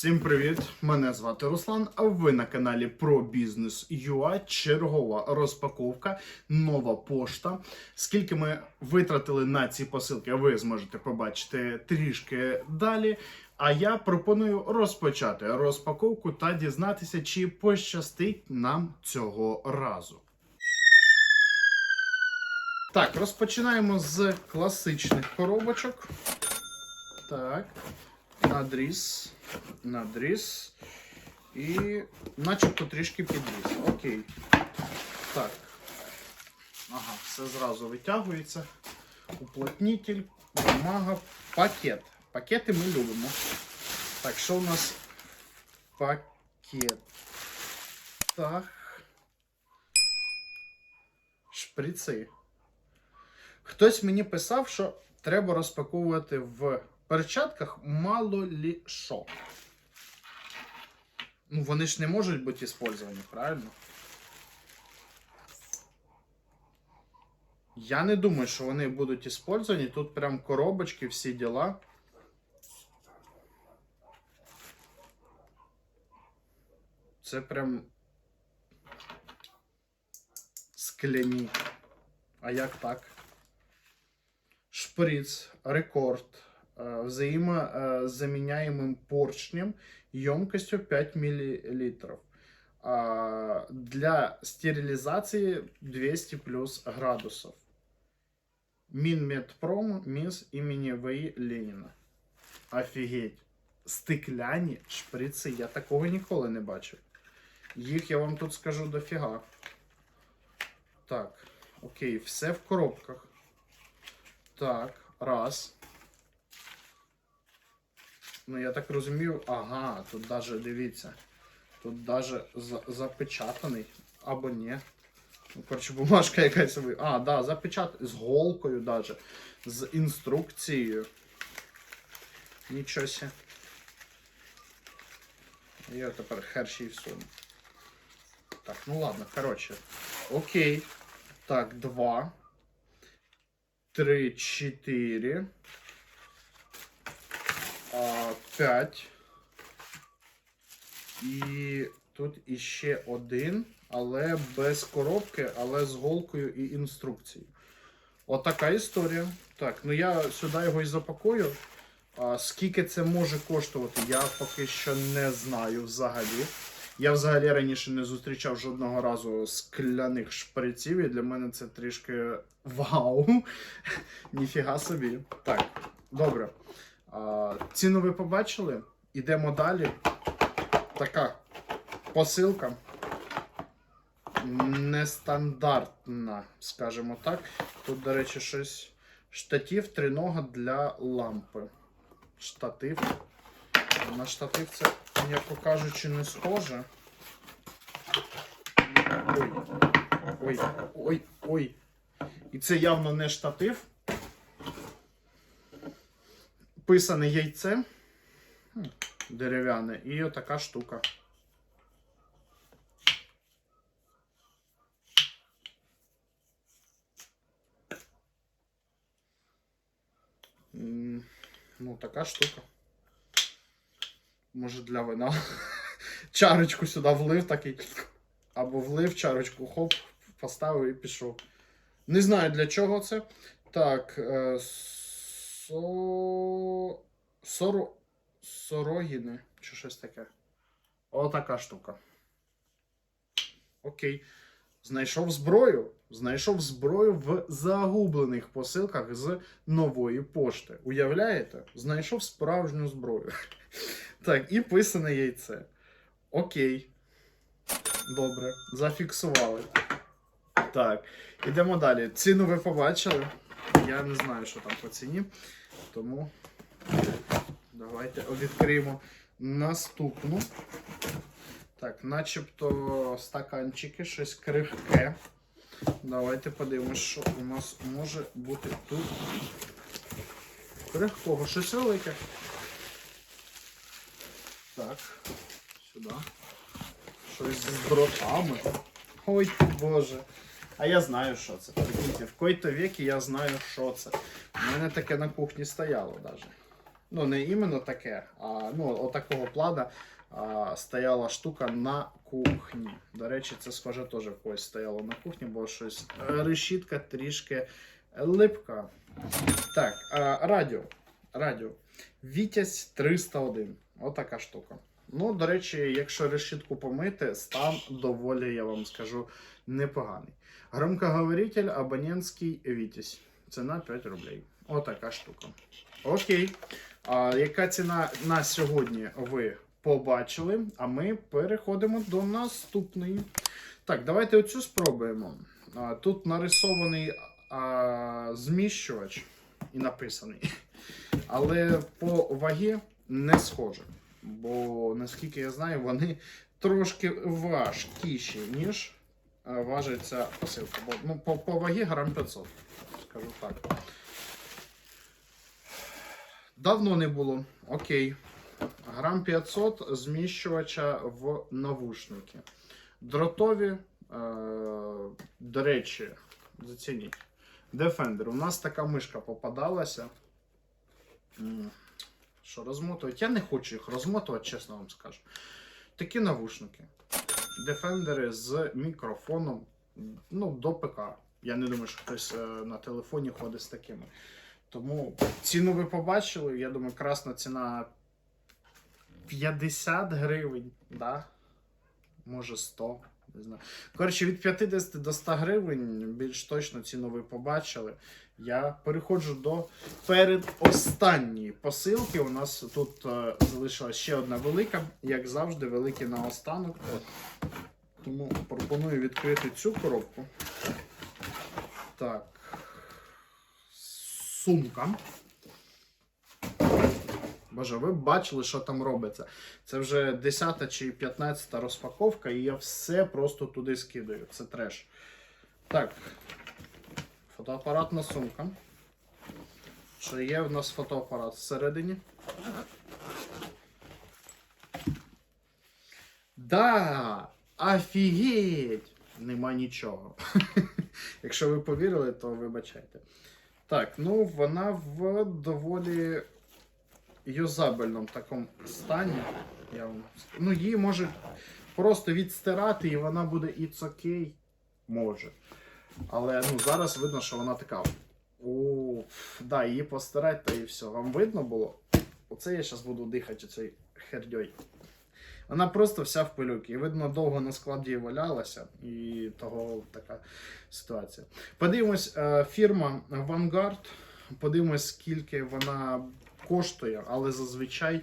Всім привіт! Мене звати Руслан. А ви на каналі про бізнес ЮА. Чергова розпаковка, нова пошта. Скільки ми витратили на ці посилки, ви зможете побачити трішки далі. А я пропоную розпочати розпаковку та дізнатися, чи пощастить нам цього разу. Так, розпочинаємо з класичних коробочок. Так. Надріз. Надріз. І начебто трішки підріз. Окей. Так. Ага, все зразу витягується. Уплотнитель, бумага, пакет. Пакети ми любимо. Так, що у нас в пакетах? Шприци. Хтось мені писав, що треба розпаковувати в перчатках мало лі що. Ну, вони ж не можуть бути іспользовані, правильно? Я не думаю, що вони будуть іспользовані. Тут прям коробочки, всі діла. Це прям скляні. А як так? Шприц, рекорд, взаимозаменяемым поршнем емкостью 5 мл. Для стерилизации 200 плюс градусов. Минмедпром, МИС имени В.И. Леніна. Офігеть. Стекляні шприци. Я такого ніколи не бачив. Їх я вам тут скажу дофіга. Так, окей, все в коробках. Так, раз. Ну, я так розумію, ага, тут даже, дивіться, тут даже за- запечатаний, або ні. Ну, коротше, бумажка якась. А, да, запечатаний, з голкою даже, з інструкцією. Нічого себе. Я тепер херші всуну. Так, ну ладно, коротше. Окей. Так, два. Три, чотири. А, п'ять. І тут іще один, але без коробки, але з голкою і інструкцією. Отака історія. Так, ну я сюди його і запакую. А, скільки це може коштувати, я поки що не знаю взагалі. Я взагалі раніше не зустрічав жодного разу скляних шприців, і для мене це трішки вау. Ніфіга собі. Так, добре. Ціну ви побачили. Ідемо далі. Така посилка. Нестандартна, скажімо так. Тут, до речі, щось. Штатив тринога для лампи. Штатив. На штатив це, м'яко кажучи, не схоже. Ой. Ой, ой, ой. І це явно не штатив. Писане яйце. Дерев'яне. І отака штука. Ну, така штука. Може для вина. Чарочку сюди влив такий. Або влив чарочку, хоп, поставив і пішов. Не знаю для чого це. Так. Е, со... Соро... Сорогіни. Чи щось таке. Отака штука. Окей. Знайшов зброю. Знайшов зброю в загублених посилках з нової пошти. Уявляєте? Знайшов справжню зброю. Так, і писане яйце. Окей. Добре, зафіксували. Так, ідемо далі. Ціну ви побачили. Я не знаю, що там по ціні. Тому давайте відкриємо наступну. Так, начебто стаканчики, щось крихке. Давайте подивимось, що у нас може бути тут. Крихкого, щось велике. Так, сюди. Щось з дротами. Ой, боже. А я знаю, що це. Прикиньте, в коїй-то віки я знаю, що це. У мене таке на кухні стояло навіть. Ну, не іменно таке, а ну, отакого плана а, стояла штука на кухні. До речі, це схоже теж в когось стояло на кухні, бо щось е, решітка трішки липка. Так, а, радіо. Радіо. Вітязь 301. Отака штука. Ну, до речі, якщо решітку помити, стан доволі, я вам скажу, непоганий. Громкоговоритель абонентський Вітязь. Ціна 5 рублей. Отака штука. Окей. А, яка ціна на сьогодні ви побачили? А ми переходимо до наступної. Так, давайте оцю спробуємо. А, тут нарисований а, зміщувач і написаний. Але по вагі не схоже. Бо, наскільки я знаю, вони трошки важкіші, ніж важить ця посилка. Бо ну, по, по вагі грам 500, скажу так. Давно не було. Окей. Грам 500 зміщувача в навушники. Дротові, е, до речі, зацініть. Defender. У нас така мишка попадалася. Що розмотують? Я не хочу їх розмотувати, чесно вам скажу. Такі навушники. Defender з мікрофоном ну, до ПК. Я не думаю, що хтось е, на телефоні ходить з такими. Тому ціну ви побачили. Я думаю, красна ціна 50 гривень, да? може 100. Не знаю. Коротше, від 50 до 100 гривень більш точно ціну ви побачили. Я переходжу до передостанньої посилки. У нас тут е, залишилась ще одна велика, як завжди, великі наостанок. Тому пропоную відкрити цю коробку. Так. Сумка. Боже, ви бачили, що там робиться. Це вже 10 чи 15 розпаковка, і я все просто туди скидаю. Це треш. Так. Фотоапаратна сумка. Чи є в нас фотоапарат всередині? Да! Офігеть! Нема нічого. Якщо ви повірили, то вибачайте. Так, ну вона в доволі юзабельному такому стані. Я вам... Ну, її може просто відстирати, і вона буде it's okay. Може. Але ну, зараз видно, що вона така. О, да, її постирати, та і все. Вам видно було? Оце я зараз буду дихати цією хердьою. Вона просто вся в пилюки. І видно, довго на складі валялася, і того така ситуація. Подивимось, е, фірма Vanguard. Подивимось, скільки вона коштує, але зазвичай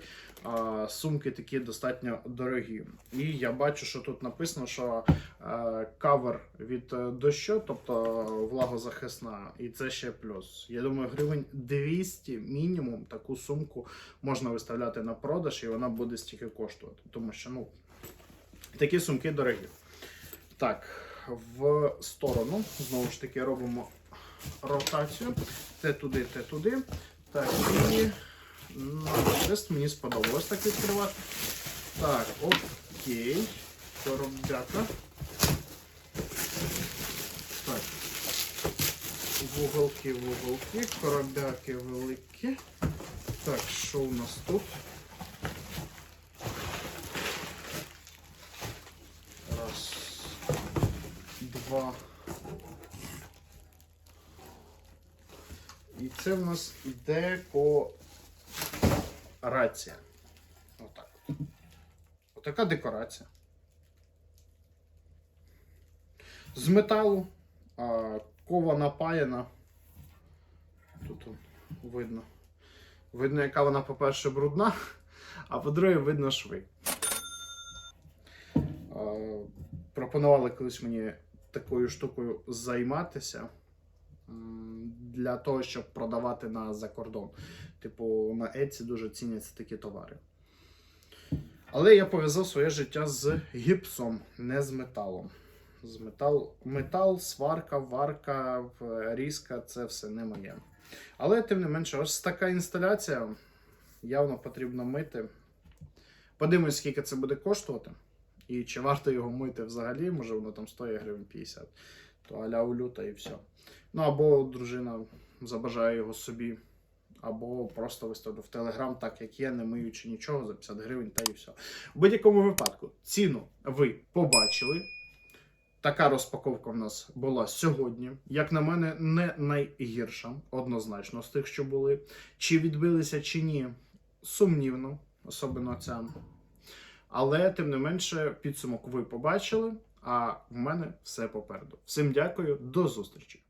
сумки такі достатньо дорогі. І я бачу, що тут написано, що е, кавер від е, дощу, тобто влагозахисна, і це ще плюс. Я думаю, гривень 200 мінімум таку сумку можна виставляти на продаж, і вона буде стільки коштувати. Тому що ну, такі сумки дорогі. Так, в сторону знову ж таки робимо ротацію. Те туди, те туди. Так, і на тест мені сподобалось так відкривати. Так, окей. Коробдяка. Так. Вуголки, вуголки, коробяки великі. Так, що у нас тут? Раз, два. І це в нас декорація. Отак. Отака декорація. З металу, а, кова напаяна. Тут видно. Видно, яка вона, по-перше, брудна, а по-друге, видно шви. Пропонували колись мені такою штукою займатися для того, щоб продавати на закордон. Типу, на Etsy дуже ціняться такі товари. Але я пов'язав своє життя з гіпсом, не з металом. З метал, метал, сварка, варка, різка це все не моє. Але тим не менше, ось така інсталяція. Явно потрібно мити. Подивимось, скільки це буде коштувати. І чи варто його мити взагалі, може воно там стоїть гривень 50, то аля улюта і все. Ну або дружина забажає його собі або просто виставлю в Телеграм, так як є, не миючи нічого за 50 гривень та і все. У будь-якому випадку ціну ви побачили. Така розпаковка в нас була сьогодні. Як на мене, не найгірша, однозначно, з тих, що були. Чи відбилися, чи ні, сумнівно, особливо ця. Але тим не менше, підсумок ви побачили. А в мене все попереду. Всім дякую, до зустрічі!